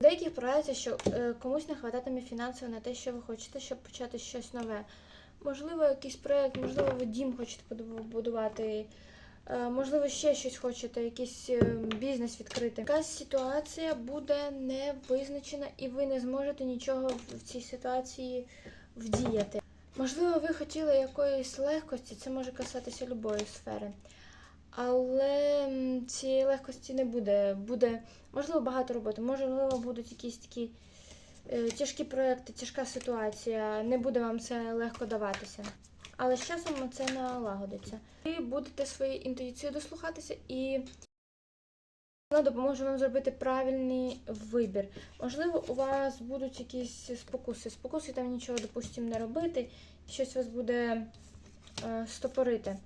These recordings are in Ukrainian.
Деяких проявиться, що е, комусь не хвататиме фінансово на те, що ви хочете, щоб почати щось нове. Можливо, якийсь проєкт, можливо, ви дім хочете будувати, е, можливо, ще щось хочете, якийсь е, бізнес відкрити. Якась ситуація буде не визначена, і ви не зможете нічого в цій ситуації вдіяти. Можливо, ви хотіли якоїсь легкості, це може касатися любої сфери. Але цієї легкості не буде. Буде, можливо, багато роботи, можливо, будуть якісь такі е, тяжкі проекти, тяжка ситуація. Не буде вам це легко даватися. Але з часом це налагодиться. Ви будете своєю інтуїцією дослухатися і вона допоможе вам зробити правильний вибір. Можливо, у вас будуть якісь спокуси. Спокуси там нічого, допустимо, не робити, щось вас буде е, стопорити.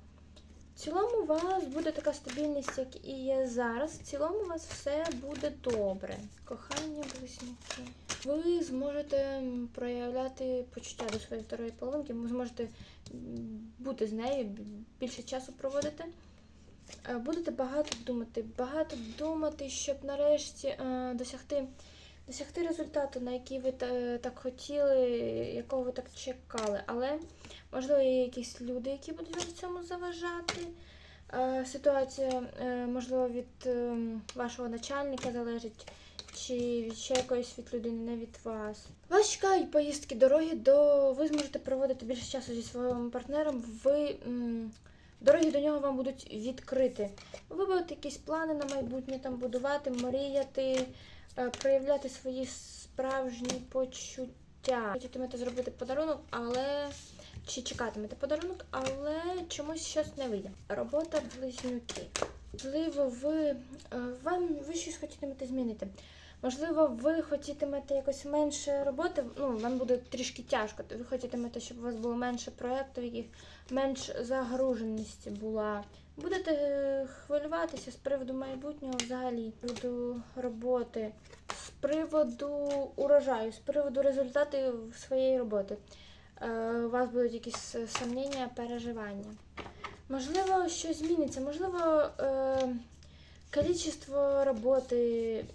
В цілому у вас буде така стабільність, як і є зараз. В цілому у вас все буде добре. Кохання близнюки. Ви зможете проявляти почуття до своєї второї половинки, ви зможете бути з нею, більше часу проводити. Е, Будете багато думати, багато думати, щоб нарешті е, досягти, досягти результату, на який ви так хотіли, якого ви так чекали. Але Можливо, є якісь люди, які будуть вам цьому заважати. Е, Ситуація, е, можливо, від е, вашого начальника залежить, чи від ще якоїсь від людини, не від вас. Вас чекають поїздки дороги до. Ви зможете проводити більше часу зі своїм партнером. Ви дороги до нього вам будуть відкриті. Ви будете якісь плани на майбутнє там будувати, мріяти, проявляти свої справжні почуття. Хотітимете зробити подарунок, але чи чекатимете подарунок, але чомусь щось не вийде. Робота близнюки. Можливо, ви, е, вам ви щось хотітимете змінити. Можливо, ви хотітимете якось менше роботи, ну, вам буде трішки тяжко. то Ви хотітимете, щоб у вас було менше проєктів, яких менш загруженість була. Будете е, хвилюватися з приводу майбутнього взагалі, з приводу роботи, з приводу урожаю, з приводу результатів своєї роботи е, у вас будуть якісь е, сумніння, переживання. Можливо, щось зміниться, можливо, кількість роботи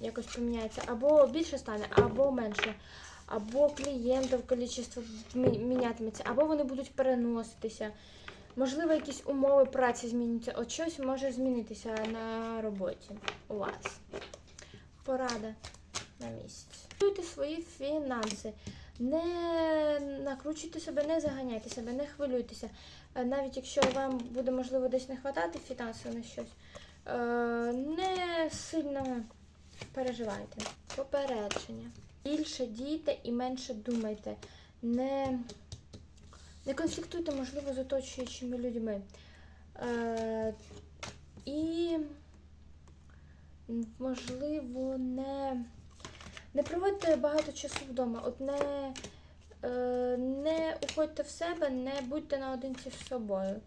якось поміняється, або більше стане, або менше, або клієнтів мі- мінятиметься, або вони будуть переноситися. Можливо, якісь умови праці зміняться. От щось може змінитися на роботі у вас. Порада на місяць. Готуйте свої фінанси. Не накручуйте себе, не заганяйте себе, не хвилюйтеся. Е, Навіть якщо вам буде можливо десь не хватати фінансово на щось, не сильно переживайте. Попередження. Більше дійте і менше думайте. Не, не конфліктуйте, можливо, з оточуючими людьми. Е, і, можливо, не. Не проводьте багато часу вдома. От не, е, не уходьте в себе, не будьте наодинці з собою.